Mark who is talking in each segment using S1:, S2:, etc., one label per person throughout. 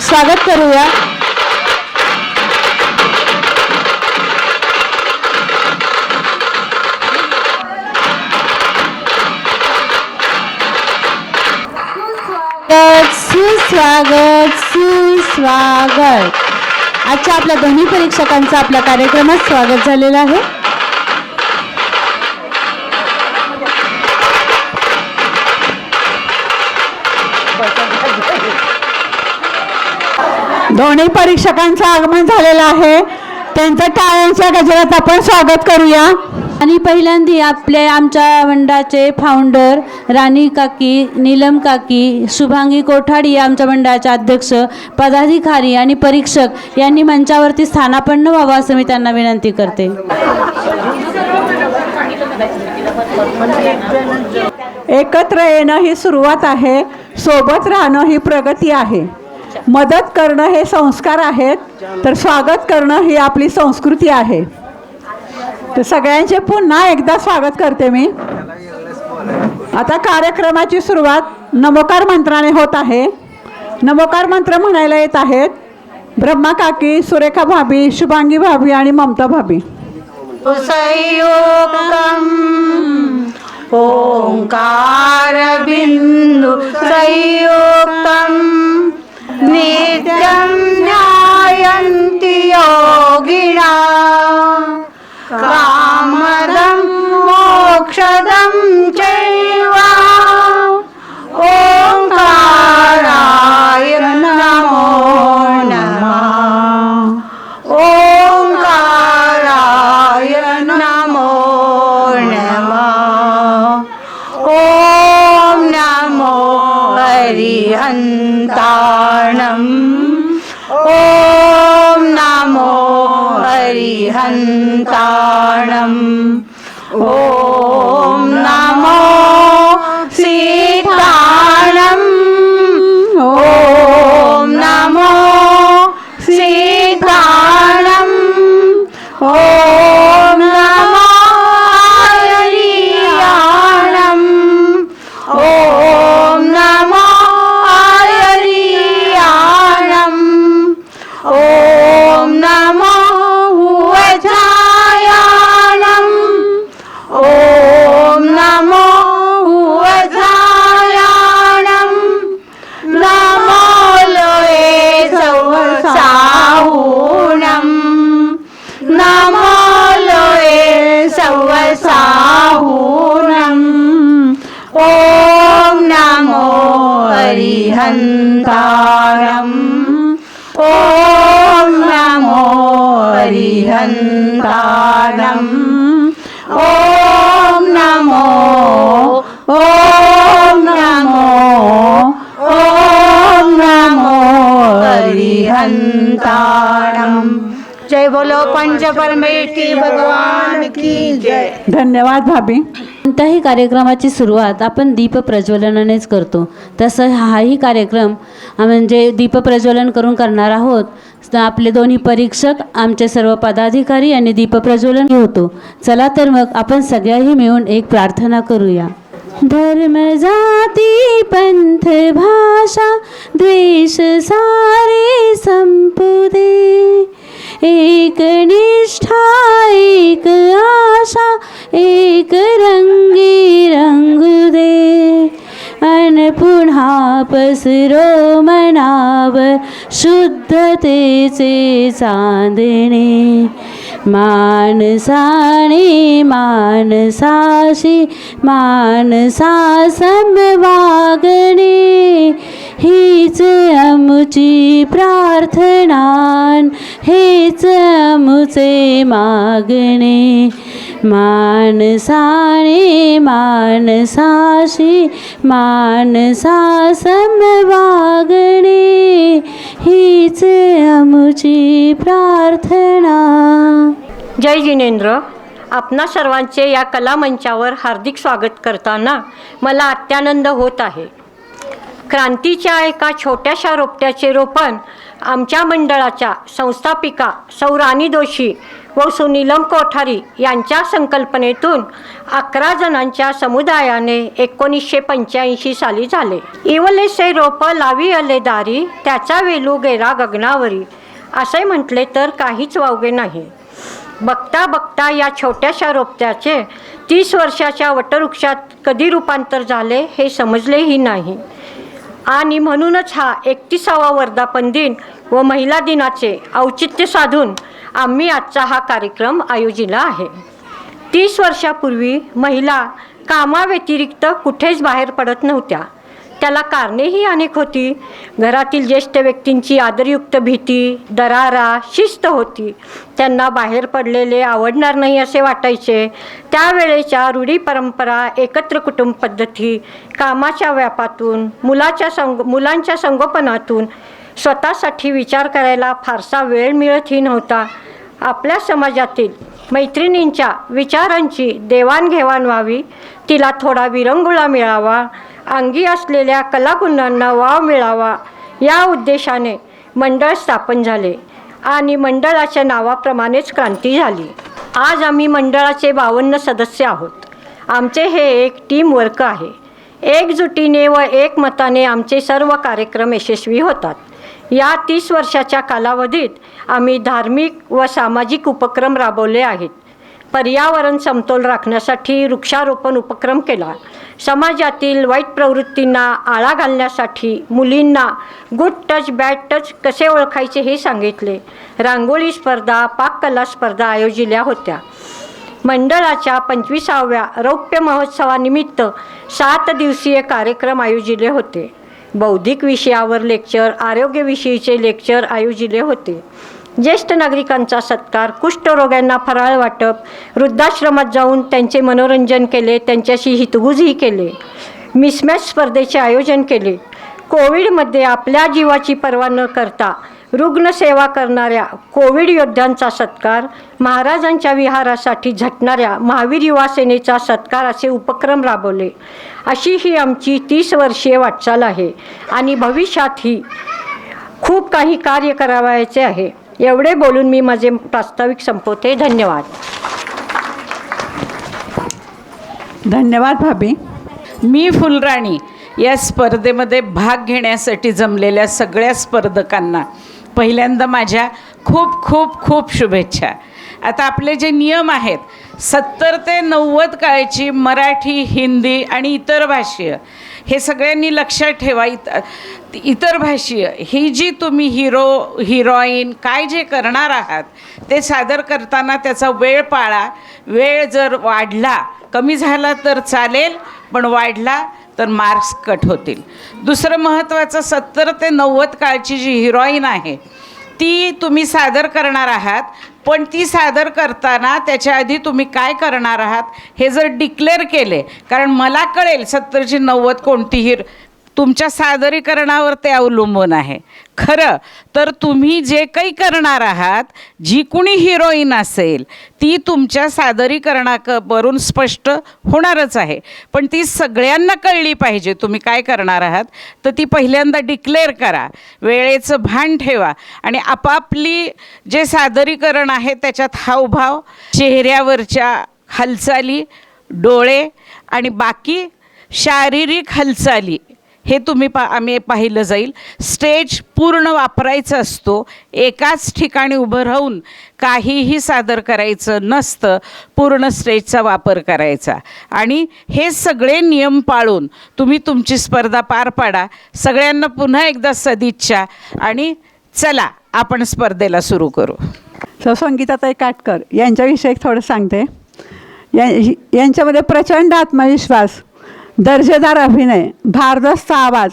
S1: स्वागत करूया. स्वागत सुस्वागत सुस्वागत. आजच्या आपल्या दोन्ही परीक्षकांचं आपल्या कार्यक्रमात स्वागत झालेलं आहे. दोन्ही परीक्षकांचं आगमन झालेलं आहे. त्यांचं टाळ्यांच्या गजरात आपण स्वागत करूया. आणि पहिल्यांदा आपले आमच्या मंडळाचे फाउंडर राणी काकी नीलम काकी शुभांगी कोठाडी या आमच्या मंडळाचे अध्यक्ष पदाधिकारी आणि परीक्षक यांनी मंचावरती स्थानापन्न व्हावं असं मी त्यांना विनंती करते.
S2: एकत्र येणं ही सुरुवात आहे. सोबत राहणं ही प्रगती आहे. मदत करणं हे संस्कार आहेत तर स्वागत करणं ही आपली संस्कृती आहे. तर सगळ्यांचे पुन्हा एकदा स्वागत करते मी. आता कार्यक्रमाची सुरुवात नमोकार मंत्राने होत आहे. नमोकार मंत्र म्हणायला येत आहेत ब्रह्मा काकी सुरेखा भाभी शुभांगी भाभी आणि ममता भाभी.
S3: ओंकार बिंदु संयुक्तम नित्यं ध्यायन्ति योगिना कामदं मोक्षदं हरिहन्तारम् जय बोलो पंच परमेष्ठी भगवान की जय।
S2: धन्यवाद भाभी।
S1: कोणत्याही कार्यक्रमाची सुरुवात आपण दीप प्रज्वलनानेच करतो. तसं हाही कार्यक्रम म्हणजे दीप प्रज्वलन करून करणार आहोत. तर आपले दोन्ही परीक्षक आमचे सर्व पदाधिकारी आणि दीप प्रज्वलन होतो चला तर मग आपण सगळ्याही मिळून एक प्रार्थना करूया. धर्म जाती पंथ भाषा द्वेष सारे संपुदे। एक निष्ठा एक आशा एक रंगी रंगू दे। अन पुन्हा पसरो मनावर शुद्धतेचे चांदणे। मानसाने मानसाशी मानसा समवागणे हीच अमुची प्रार्थनान हेच अमुचे मागणे. मानसाने मानसाशी मानसा समवागणे हीच आमची प्रार्थना.
S4: जय जिनेंद्र. आपणा सर्वांचे या कला मंचावर हार्दिक स्वागत करताना मला अत्यानंद होत आहे. क्रांतीच्या एका छोट्याशा रोपट्याचे रोपण आमच्या मंडळाच्या संस्थापिका सौ राणी दोशी व सुनीलम कोठारी यांच्या संकल्पनेतून अकरा जणांच्या समुदायाने एकोणीसशे पंच्याऐंशी साली झाले. इवलेसे रोप लावी अले दारी त्याचा वेलू गेला गगनावरी असे म्हटले तर काहीच वावगे नाही. बघता बघता या छोट्याशा रोपट्याचे तीस वर्षाच्या वटवृक्षात कधी रूपांतर झाले हे समजलेही नाही. आणि म्हणूनच हा एकतीसावा वर्धापन दिन व महिला दिनाचे औचित्य साधून आम्ही आजचा हा कार्यक्रम आयोजिला आहे. तीस वर्षापूर्वी महिला कामाव्यतिरिक्त कुठेच बाहेर पडत नव्हत्या. त्याला कारणेही अनेक होती. घरातील ज्येष्ठ व्यक्तींची आदरयुक्त भीती दरारा शिस्त होती. त्यांना बाहेर पडलेले आवडणार नाही असे वाटायचे. त्यावेळेच्या रूढी परंपरा एकत्र कुटुंब पद्धती कामाच्या व्यापातून मुलाच्या संग मुलांच्या संगोपनातून स्वतःसाठी विचार करायला फारसा वेळ मिळतही नव्हता. आपल्या समाजातील मैत्रिणींच्या विचारांची देवाणघेवाण व्हावी तिला थोडा विरंगुळा मिळावा अंगी असलेल्या कलागुणांना वाव मिळावा या उद्देशाने मंडळ स्थापन झाले आणि मंडळाच्या नावाप्रमाणेच क्रांती झाली. आज आम्ही मंडळाचे बावन्न सदस्य आहोत. आमचे हे एक टीम वर्क आहे. एकजुटीने व एकमताने आमचे सर्व कार्यक्रम यशस्वी होतात. या तीस वर्षाच्या कालावधीत आम्ही धार्मिक व सामाजिक उपक्रम राबवले आहेत. पर्यावरण समतोल राखण्यासाठी वृक्षारोपण उपक्रम केला. समाजातील वाईट प्रवृत्तींना आळा घालण्यासाठी मुलींना गुड टच बॅड टच कसे ओळखायचे हे सांगितले. रांगोळी स्पर्धा पाककला स्पर्धा आयोजिल्या होत्या. मंडळाच्या पंचवीसाव्या रौप्य महोत्सवानिमित्त सात दिवसीय कार्यक्रम आयोजिले होते. बौद्धिक विषयावर लेक्चर आरोग्यविषयीचे लेक्चर आयोजिले होते. ज्येष्ठ नागरिकांचा सत्कार कुष्ठरोग्यांना फराळ वाटप वृद्धाश्रमात जाऊन त्यांचे मनोरंजन केले त्यांच्याशी हितगुजही केले मिसमॅच स्पर्धेचे आयोजन केले. कोविडमध्ये आपल्या जीवाची पर्वा न करता रुग्णसेवा करणाऱ्या कोविड योद्ध्यांचा सत्कार महाराजांच्या विहारासाठी झटणाऱ्या महावीर युवा सेनेचा सत्कार असे उपक्रम राबवले. अशी ही आमची तीस वर्षीय वाटचाल आहे आणि भविष्यातही खूप काही कार्य करावायचे आहे. एवढे बोलून मी माझे प्रास्ताविक संपवते. धन्यवाद.
S2: धन्यवाद भाभी.
S5: मी फुलराणी या स्पर्धेमध्ये भाग घेण्यासाठी जमलेल्या सगळ्या स्पर्धकांना पहिल्यांदा माझ्या खूप खूप खूप शुभेच्छा. आता आपले जे नियम आहेत सत्तर ते नव्वद काळची मराठी हिंदी आणि इतर भाषीय हे सगळ्यांनी लक्षात ठेवा. इत इतर भाषीय ही जी तुम्ही हिरो हिरोईन काय जे करणार आहात ते सादर करताना त्याचा वेळ पाळा. वेळ जर वाढला कमी झाला तर चालेल पण वाढला तर मार्क्स कट होतील. दुसरं महत्त्वाचं सत्तर ते नव्वद काळची जी हिरोईन आहे ती तुम्ही सादर करणार आहात. पण ती सादर करताना त्याच्या आधी तुम्ही काय करणार आहात हे जर डिक्लेअर केले कारण मला कळेल सत्तरची नव्वद कोणतीही तुमच्या सादरीकरणावर ते अवलंबून आहे. खरं तर तुम्ही जे काही करणार आहात जी कुणी हिरोईन असेल ती तुमच्या सादरीकरणावरून स्पष्ट होणारच आहे. पण ती सगळ्यांना कळली पाहिजे तुम्ही काय करणार आहात तर ती पहिल्यांदा डिक्लेअर करा. वेळेचं भान ठेवा. आणि आपापली जे सादरीकरण आहे त्याच्यात हावभाव चेहऱ्यावरच्या हालचाली डोळे आणि बाकी शारीरिक हालचाली हे तुम्ही पा आम्ही पाहिलं जाईल. स्टेज पूर्ण वापरायचा असतो. एकाच ठिकाणी उभं राहून काहीही सादर करायचं नसतं. पूर्ण स्टेजचा वापर करायचा. आणि हे सगळे नियम पाळून तुम्ही तुमची स्पर्धा पार पाडा. सगळ्यांना पुन्हा एकदा सदिच्छा. आणि चला आपण स्पर्धेला सुरू करू.
S2: सो संगीताताई काटकर यांच्याविषयी थोडं सांगते. या यांच्यामध्ये प्रचंड आत्मविश्वास दर्जेदार अभिनय भारदस्त आवाज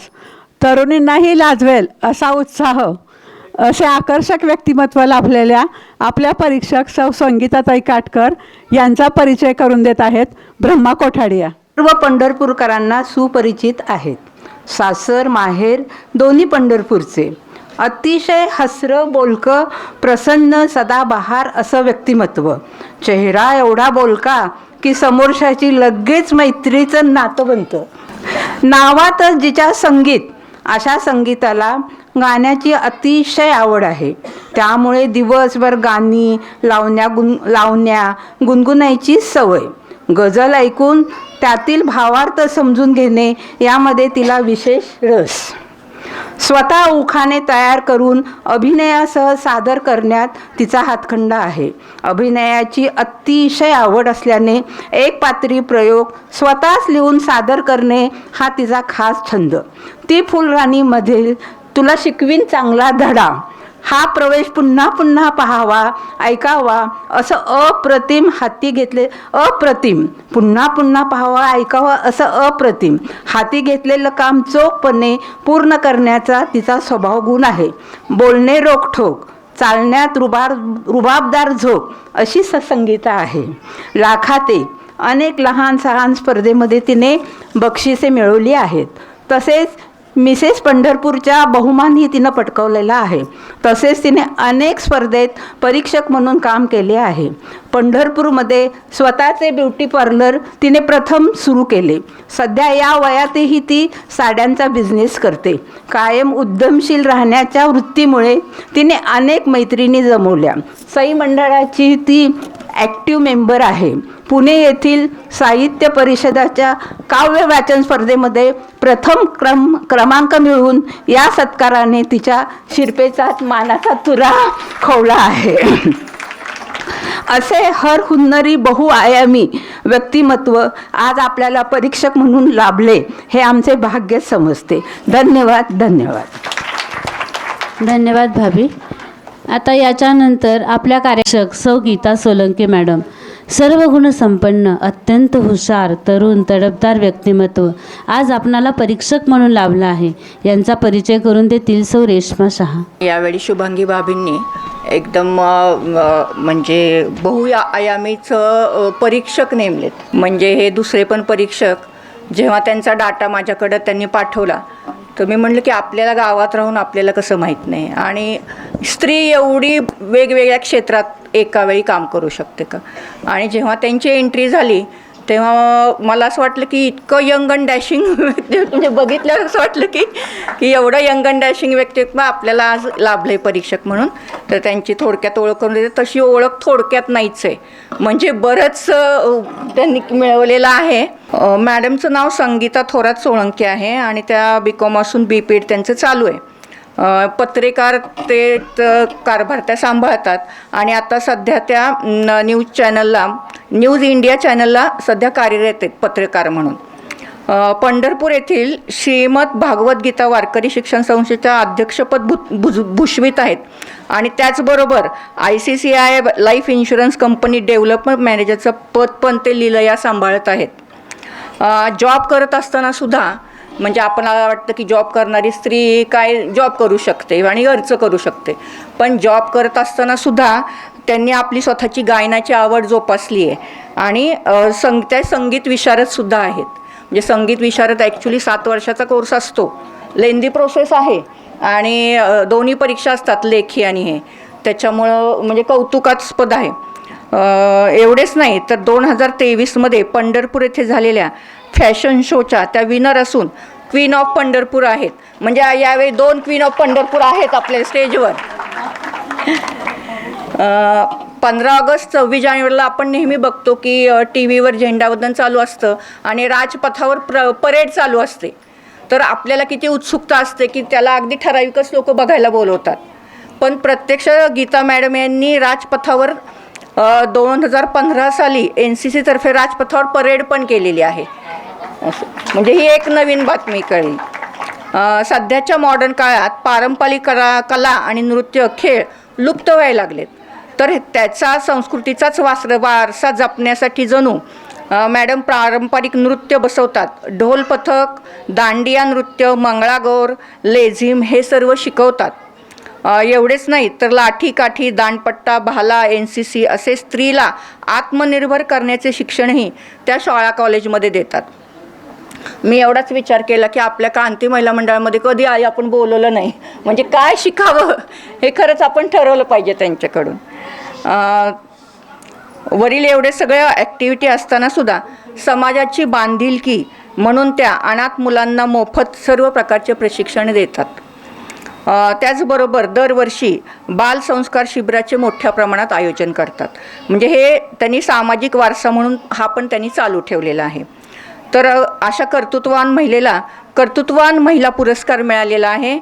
S2: तरुणींनाही लाजवेल असा उत्साह. असे आकर्षक व्यक्तिमत्व लाभलेल्या आपल्या परीक्षक सौ संगीताताई काटकर यांचा परिचय करून देत आहेत ब्रह्मा कोठाडिया.
S6: सर्व पंढरपूरकरांना सुपरिचित आहेत. सासर माहेर दोन्ही पंढरपूरचे. अतिशय हसरं बोलकं प्रसन्न सदाबहार असं व्यक्तिमत्व. चेहरा एवढा बोलका की समोरच्याची लगेच मैत्रीचं नातं बनतं. नावातच जिच्या संगीत अशा संगीताला गाण्याची अतिशय आवड आहे. त्यामुळे दिवसभर गाणी लावण्या गुन लावण्या गुणगुणायची सवय. गझल ऐकून त्यातील भावार्थ समजून घेणे यामध्ये तिला विशेष रस. स्वतः उखाणे तयार करून अभिनयासह सादर करण्यात तिचा हातखंडा आहे. अभिनयाची अतिशय आवड असल्याने एक पात्री प्रयोग स्वतःच लिहून सादर करणे हा तिचा खास छंद. ती फुलराणीमधील तुला शिकवीन चांगला धडा हा प्रवेश पुन्हा पुन्हा पाहावा ऐकावा. असं अप्रतिम हाती घेतले अप्रतिम. पुन्हा पुन्हा पाहावा ऐकावा असं अप्रतिम. हाती घेतलेलं काम चोखपणे पूर्ण करण्याचा तिचा स्वभाव गुण आहे. बोलणे रोखठोक चालण्यात रुबार रुबाबदार झोप अशी ससंगीता आहे. लाखाते अनेक लहान सहान स्पर्धेमध्ये तिने बक्षिसे मिळवली आहेत. तसेच मिसेस पंढरपूरच्या बहुमानही तिनं पटकवलेला आहे. तसेच तिने अनेक स्पर्धेत परीक्षक म्हणून काम केले आहे. पंढरपूरमध्ये स्वतःचे ब्युटी पार्लर तिने प्रथम सुरू केले. सध्या या वयातही ती साड्यांचा बिझनेस करते. कायम उद्यमशील राहण्याच्या वृत्तीमुळे तिने अनेक मैत्रिणी जमवल्या. सई मंडळाची ती ॲक्टिव्ह मेंबर आहे. पुणे येथील साहित्य परिषदाच्या काव्य वाचन स्पर्धेमध्ये प्रथम क्रम क्रमांक मिळवून या सत्काराने तिच्या शिरपेचा मानाचा तुरा खवला आहे. असे हर हुन्नरी बहुआयामी व्यक्तिमत्व आज आपल्याला परीक्षक म्हणून लाभले हे आमचे भाग्य समजते. धन्यवाद धन्यवाद.
S1: धन्यवाद भाभी. आता याच्यानंतर आपल्या कार्यक्षक सौ गीता सोलंकी मॅडम. सर्व गुणसंपन्न अत्यंत हुशार तरुण तडफदार व्यक्तिमत्व. आज आपणाला परीक्षक म्हणून लाभला आहे. यांचा परिचय करून देतील सौ रेश्मा शहा.
S7: यावेळी शुभांगी बाबींनी एकदम म्हणजे बहुया आयामीचं परीक्षक नेमलेत. म्हणजे हे दुसरे पण परीक्षक जेव्हा त्यांचा डाटा माझ्याकडं त्यांनी पाठवला तर मी म्हणलं की आपल्याला गावात राहून आपल्याला कसं माहीत नाही. आणि स्त्री एवढी वेगवेगळ्या क्षेत्रात एका वेळी काम करू शकते का? आणि जेव्हा त्यांची एंट्री झाली तेव्हा मला असं वाटलं की इतकं यंग अँड डॅशिंग म्हणजे बघितल्यावर असं वाटलं की की एवढं यंग अँड डॅशिंग व्यक्तित्व आपल्याला आज लाभलं आहे परीक्षक म्हणून. तर त्यांची थोडक्यात ओळख करून देते. तशी ओळख थोडक्यात नाहीच आहे. म्हणजे बरंच त्यांनी मिळवलेलं आहे. मॅडमचं नाव संगीता थोरात सोळंकी आहे आणि त्या बी कॉम असून बी पीड त्यांचं चालू आहे. पत्रकार ते कारभार त्या सांभाळतात. आणि आता सध्या त्या न्यूज चॅनलला न्यूज इंडिया चॅनलला सध्या कार्यरत आहेत पत्रकार म्हणून. पंढरपूर येथील श्रीमद भागवत गीता वारकरी शिक्षण संस्थेच्या अध्यक्षपद भू भुज भूषवित आहेत. आणि त्याचबरोबर I C C I life insurance company development मॅनेजरचं पद पण ते लिलया सांभाळत आहेत. जॉब करत असताना सुद्धा म्हणजे आपणाला वाटतं की जॉब करणारी स्त्री काय जॉब करू शकते आणि अर्ज करू शकते. पण जॉब करत असताना सुद्धा त्यांनी आपली स्वतःची गायनाची आवड जोपासली आहे. आणि संग त्या संगीत विशारदसुद्धा आहेत. म्हणजे संगीत विशारद ॲक्च्युली सात वर्षाचा कोर्स असतो. लेंदी प्रोसेस आहे. आणि दोन्ही परीक्षा असतात लेखी आणि हे. त्याच्यामुळं म्हणजे कौतुकास्पद आहे. एवढेच नाही तर दोन हजार तेवीसमध्ये पंढरपूर येथे झालेल्या फॅशन शोच्या त्या विनर असून क्वीन ऑफ पंढरपूर आहेत. म्हणजे यावेळी दोन क्वीन ऑफ पंढरपूर आहेत आपल्या स्टेजवर पंधरा ऑगस्ट सव्वीस जानेवारीला आपण नेहमी बघतो की टी व्हीवर झेंडावंदन चालू असतं आणि राजपथावर प्र परेड चालू असते. तर आपल्याला किती उत्सुकता असते की त्याला अगदी ठराविकच लोक बघायला बोलवतात. पण प्रत्यक्ष गीता मॅडम यांनी राजपथावर दोन हजार पंधरा साली एन सी सीतर्फे राजपथावर परेड पण केलेली आहे. असं. म्हणजे ही एक नवीन बातमी कळली. सध्याच्या मॉडर्न काळात पारंपरिक कला कला आणि नृत्य खेळ लुप्त व्हायला लागलेत. तर त्याचा संस्कृतीचाच वास वारसा जपण्यासाठी जणू मॅडम पारंपरिक नृत्य बसवतात. ढोल पथक दांडिया नृत्य मंगळागौर लेझिम हे सर्व शिकवतात. एवढेच नाही तर लाठी काठी दांडपट्टा भाला एन सी सी असे स्त्रीला आत्मनिर्भर करण्याचे शिक्षणही त्या शाळा कॉलेजमध्ये देतात. मी एवढाच विचार केला की आपल्या क्रांती महिला मंडळामध्ये कधी आई आपण बोलवलं नाही. म्हणजे काय शिकावं? हे खरंच आपण ठरवलं पाहिजे त्यांच्याकडून. वरील एवढे सगळ्या ॲक्टिव्हिटी असताना सुद्धा समाजाची बांधिलकी म्हणून त्या अनाथ मुलांना मोफत सर्व प्रकारचे प्रशिक्षण देतात. त्याचबरोबर दरवर्षी बालसंस्कार शिबिराचे मोठ्या प्रमाणात आयोजन करतात. म्हणजे हे त्यांनी सामाजिक वारसा म्हणून हा पण त्यांनी चालू ठेवलेला आहे. तर अशा कर्तृत्ववान महिलेला कर्तृत्ववान महिला पुरस्कार मिळालेला आहे.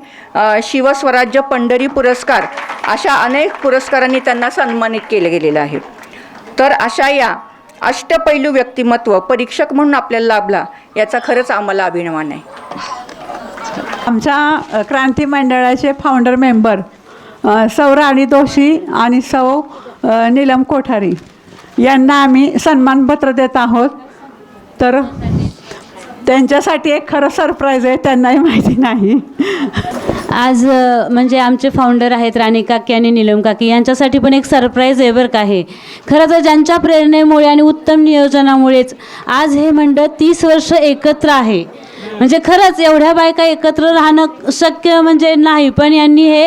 S7: शिवस्वराज्य पंढरी पुरस्कार अशा अनेक पुरस्कारांनी त्यांना सन्मानित केलं गेलेलं आहे. तर अशा या अष्टपैलू व्यक्तिमत्व परीक्षक म्हणून आपल्याला लाभला याचा खरंच आम्हाला अभिमान आहे.
S2: आमच्या क्रांती मंडळाचे फाउंडर मेंबर सौ राणी दोशी आणि सौ नीलम कोठारी यांना आम्ही सन्मानपत्र देत आहोत. तर त्यांच्यासाठी एक खरं सरप्राईज आहे त्यांनाही माहिती नाही.
S1: आज म्हणजे आमचे फाउंडर आहेत राणी काकी आणि नीलम काकी यांच्यासाठी पण एक सरप्राईज आहे बरं का हे. खरं तर ज्यांच्या प्रेरणेमुळे आणि उत्तम नियोजनामुळेच आज हे मंडळ तीस वर्ष एकत्र आहे. म्हणजे खरंच एवढ्या बायका एकत्र राहणं शक्य म्हणजे नाही पण यांनी हे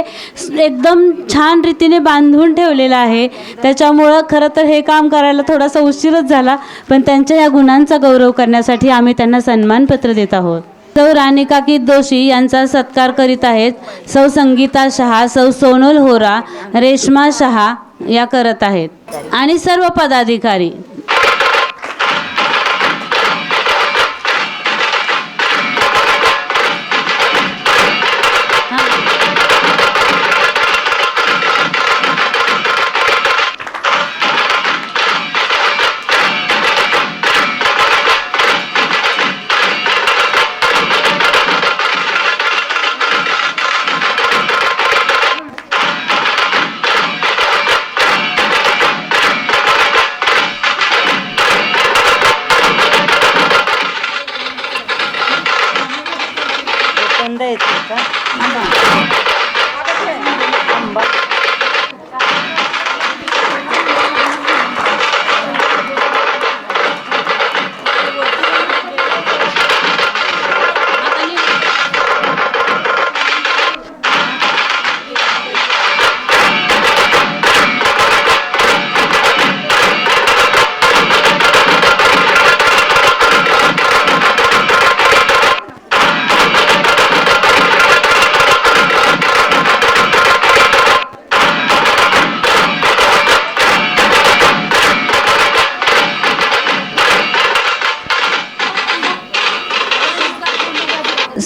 S1: एकदम छान रीतीने बांधून ठेवलेलं आहे. त्याच्यामुळं खरं तर हे काम करायला थोडासा उशीरच झाला पण त्यांच्या या गुणांचा गौरव करण्यासाठी आम्ही त्यांना सन्मानपत्र देत आहोत. सौ राणी काकी यांचा सत्कार करीत आहेत. सौ संगीता शहा सौ सोनल होरा रेश्मा शहा या करत आहेत. आणि सर्व पदाधिकारी.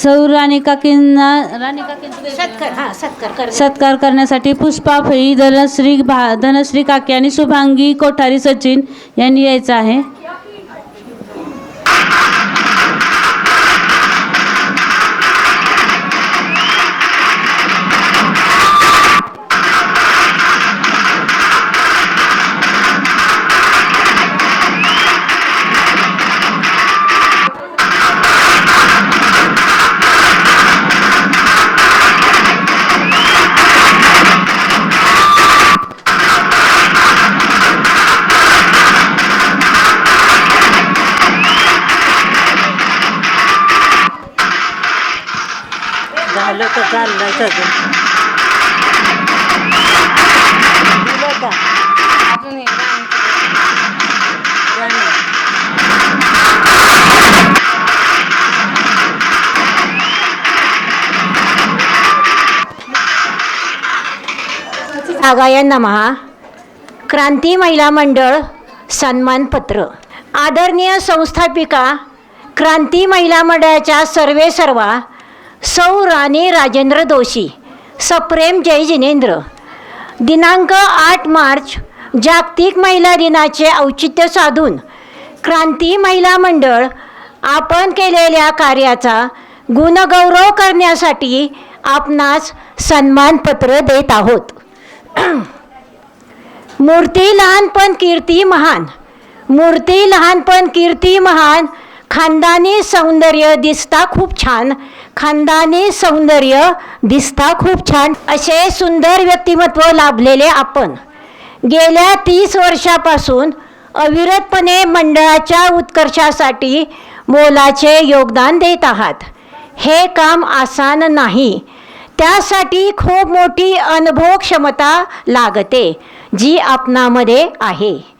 S1: सौ राणी काकींना राणी काकींचा सत्कार करण्यासाठी पुष्पा फळी धनश्री भा धनश्री काकी आणि शुभांगी कोठारी सचिन यांनी यायचं आहे.
S8: आगाय नमहा क्रांती महिला मंडळ सन्मानपत्र. आदरणीय संस्थापिका क्रांती महिला मंडळाच्या सर्वे सर्वा सौ राणी राजेंद्र दोशी सप्रेम जय जिनेंद्र. दिनांक आठ मार्च जागतिक महिला दिनाचे औचित्य साधून क्रांती महिला मंडळ आपण केलेल्या कार्याचा गुणगौरव करण्यासाठी आपणास सन्मानपत्र देत आहोत. मूर्ती लहानपण कीर्ती महान. मूर्ती लहानपण कीर्ती महान. खानदानी सौंदर्य दिसता खूप छान. खानदानी सौंदर्य दिसता खूप छान. असे सुंदर व्यक्तिमत्व लाभलेले आपण. गेल्या तीस वर्षापासून अविरतपणे मंडळाच्या उत्कर्षासाठी मोलाचे योगदान देत आहात. हे काम आसान नाही. त्यासाठी खूप मोठी अनुभव क्षमता लागते जी आपणामध्ये आहे.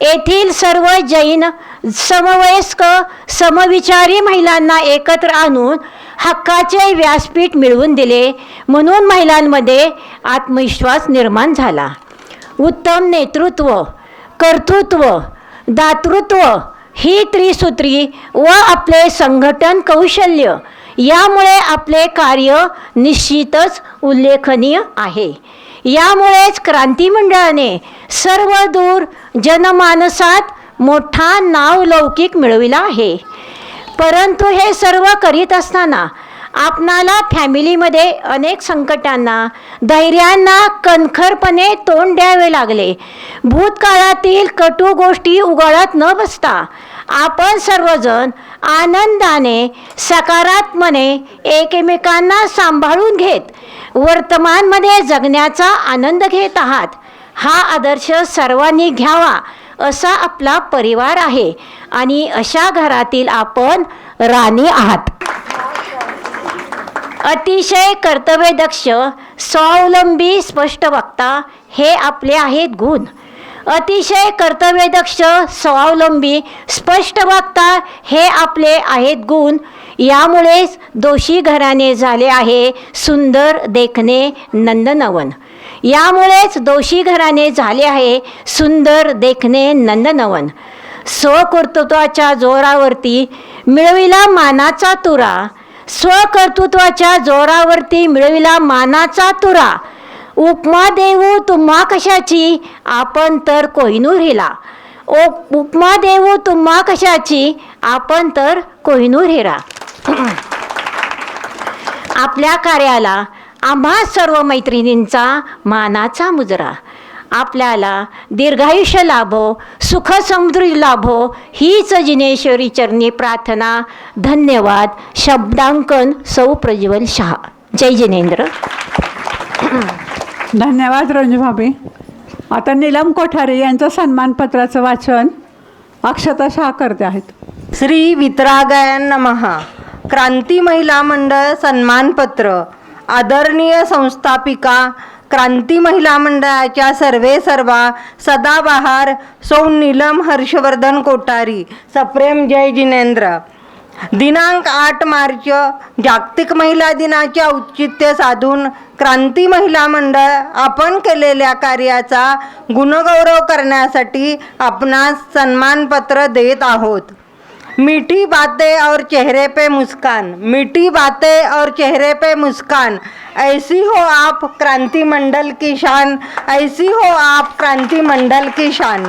S8: येथील सर्व जैन समवयस्क समविचारी महिलांना एकत्र आणून हक्काचे व्यासपीठ मिळवून दिले. म्हणून महिलांमध्ये आत्मविश्वास निर्माण झाला. उत्तम नेतृत्व कर्तृत्व दातृत्व ही त्रिसूत्री व आपले संघटन कौशल्य यामुळे आपले कार्य निश्चितच उल्लेखनीय आहे. यामुळेच क्रांती मंडळाने सर्व दूर जनमानसात मोठा नावलौकिक मिळविला आहे. परंतु हे सर्व करीत असताना आपणाला फॅमिलीमध्ये अनेक संकटांना धैर्यांना कणखरपणे तोंड द्यावे लागले. भूतकाळातील कटू गोष्टी उघडत न बसता आपण सर्वजण आनंदाने सकारात्मने एकमेकांना सांभाळून घेत वर्तमानमध्ये जगण्याचा आनंद घेत आहात. हा आदर्श सर्वांनी घ्यावा. असा आपला परिवार आहे. आणि अशा घरातील आपण राणी आहात. अतिशय कर्तव्यदक्ष स्वावलंबी स्पष्ट वक्ता हे आपले आहेत गुण. अतिशय कर्तव्यदक्ष स्वावलंबी स्पष्ट वक्ता हे आपले आहेत गुण. यामुळेच दोषी घराने झाले आहे सुंदर देखणे नंदनवन. यामुळेच दोषी घराणे झाले आहे सुंदर देखणे नंदनवन. स्वकर्तृत्वाच्या जोरावरती मिळविला मानाचा तुरा. स्वकर्तृत्वाच्या जोरावरती मिळविला मानाचा तुरा. उपमा देऊ तुम्हा कशाची? आपण तर कोहिनूर हिला ओ उपमा देऊ तुम्हा कशाची? आपण तर कोहिनूर हिरा आपल्या कार्याला आम्हा सर्व मैत्रिणींचा मानाचा मुजरा. आपल्याला दीर्घायुष्य लाभो सुख समृद्धी लाभो हीच जिनेश्वरी चरणी प्रार्थना. धन्यवाद. शब्दांकन सौ प्रज्वल शहा. जय जिनेंद्र.
S2: धन्यवाद रंजूभाभी. आता नीलम कोठारे यांचं सन्मानपत्राचं वाचन अक्षता शाह करते आहेत.
S9: श्री वितरागायन नमहा क्रांती महिला मंडळ सन्मानपत्र. आदरणीय संस्थापिका क्रांती महिला मंडळाच्या सर्वे सर्वा सदाबहार सौ नीलम हर्षवर्धन कोठारी सप्रेम जय जिनेंद्र. दिनांक आठ मार्च जागतिक महिला दिनाचे औचित्य साधून क्रांती महिला मंडळ आपण केलेल्या कार्याचा गुणगौरव करण्यासाठी आपणास सन्मानपत्र देत आहोत. मीठी बातें और चेहरे पे मुस्कान। मीठी बातें और चेहरे पे मुस्कान। ऐसी हो आप क्रांति मंडल की शान। ऐसी हो आप क्रांति मंडल की शान।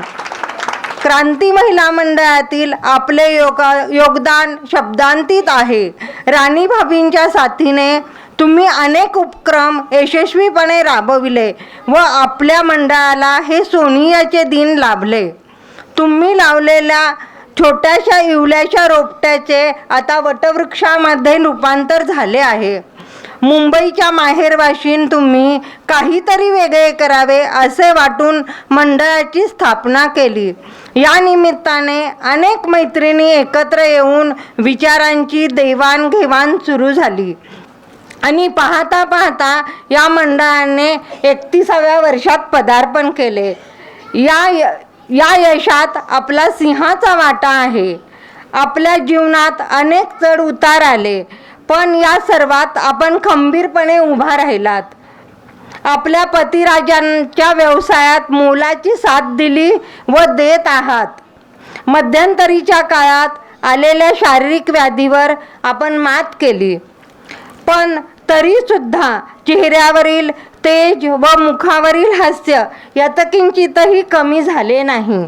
S9: क्रांती महिला मंडळातील आपले योगा योगदान शब्दांतीत आहे. राणी भाभींच्या साथीने तुम्ही अनेक उपक्रम यशस्वीपणे राबविले व आपल्या मंडळाला हे सोनियाचे दिन लाभले. तुम्ही लावलेल्या छोट्याशा इवल्याच्या रोपट्याचे आता वटवृक्षामध्ये रूपांतर झाले आहे. मुंबईच्या माहेरवाशीन तुम्ही काहीतरी वेगळे करावे असे वाटून मंडळाची स्थापना केली. या निमित्ताने अनेक मैत्रिणी एकत्र येऊन विचारांची देवाणघेवाण सुरू झाली. आणि पाहता पाहता या मंडळाने एकतीसाव्या वर्षात पदार्पण केले. या या यशात आपला सिंहाचा वाटा आहे. आपल्या जीवनात अनेक चढ उतार आले पण या सर्वात आपण खंबीरपणे उभा राहिलात. आपल्या पतिराजांच्या व्यवसायात मोलाची साथ दिली व देत आहात. मध्यंतरीच्या काळात आलेल्या शारीरिक व्याधीवर आपण मात केली. पण तरीसुद्धा चेहऱ्यावरील तेज व मुखावरील हास्य यतकिंचितही कमी झाले नाही.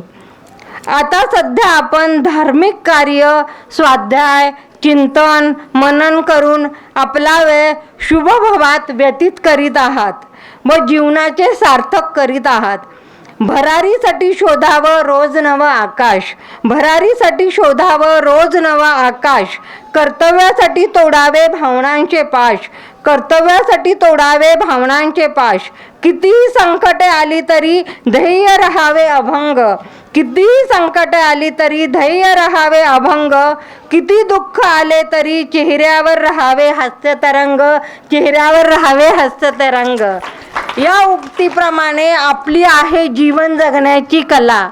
S9: आता सध्या आपण धार्मिक कार्य स्वाध्याय चिंतन मनन करून आपला वेळ शुभभवात व्यतीत करीत आहात व जीवनाचे सार्थक करीत आहात. भरारीसाठी शोधावं रोज नवं आकाश भरारीसाठी शोधावं रोज नवं आकाश कर्तव्यासाठी तोडावे भावनांचे पाश कर्तव्यासाठी तोडावे भावनांचे पाश. कितीही संकटे आली तरी ध्येय रहावे अभंग. कितीही संकटे आली तरी धैर्य रहावे अभंग. किती दुःख आले तरी चेहऱ्यावर रहावे हास्यतरंग चेहऱ्यावर रहावे हास्यतरंग या उक्तीप्रमाणे आपली आहे जीवन जगण्याची कला.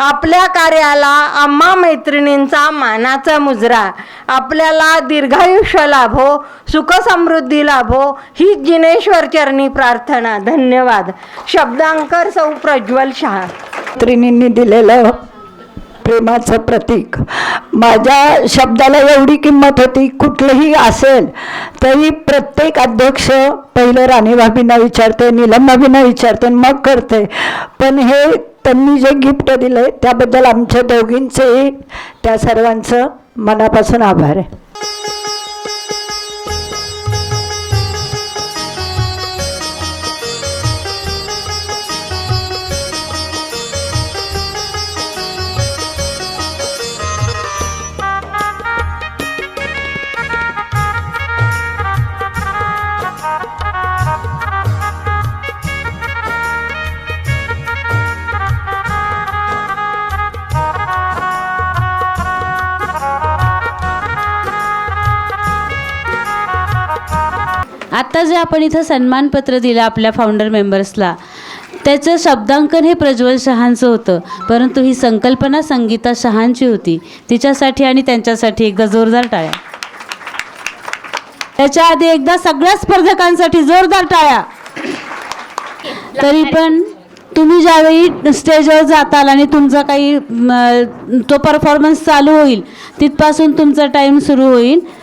S9: आपल्या कार्याला आम्हा मैत्रिणींचा मानाचा मुजरा. आपल्याला दीर्घायुष्य लाभो सुखसमृद्धी लाभो ही जिनेश्वर चरणी प्रार्थना. धन्यवाद. शब्दांकर सौ प्रज्वल शहा.
S10: मैत्रिणींनी दिलेलं प्रेमाचं प्रतीक. माझ्या शब्दाला एवढी किंमत होती कुठलंही असेल तरी प्रत्येक अध्यक्ष पहिलं राणीभाभींना विचारते नीलम भाभींना विचारते मग करते. पण हे त्यांनी जे गिफ्ट दिलं आहे त्याबद्दल आमच्या दोघींचंही त्या सर्वांचं मनापासून आभार आहे.
S1: आता जे आपण इथं सन्मानपत्र दिलं आपल्या फाउंडर मेंबर्सला त्याचं शब्दांकन हे प्रज्वल शहांचं होतं. परंतु ही संकल्पना संगीता शहांची होती. तिच्यासाठी आणि त्यांच्यासाठी एकदा जोरदार टाळ्या. त्याच्या आधी एकदा सगळ्या स्पर्धकांसाठी जोरदार टाळ्या. तरी पण तुम्ही ज्यावेळी स्टेजवर जाताल आणि तुमचा काही तो परफॉर्मन्स चालू होईल तिथपासून तुमचा टाईम सुरू होईल.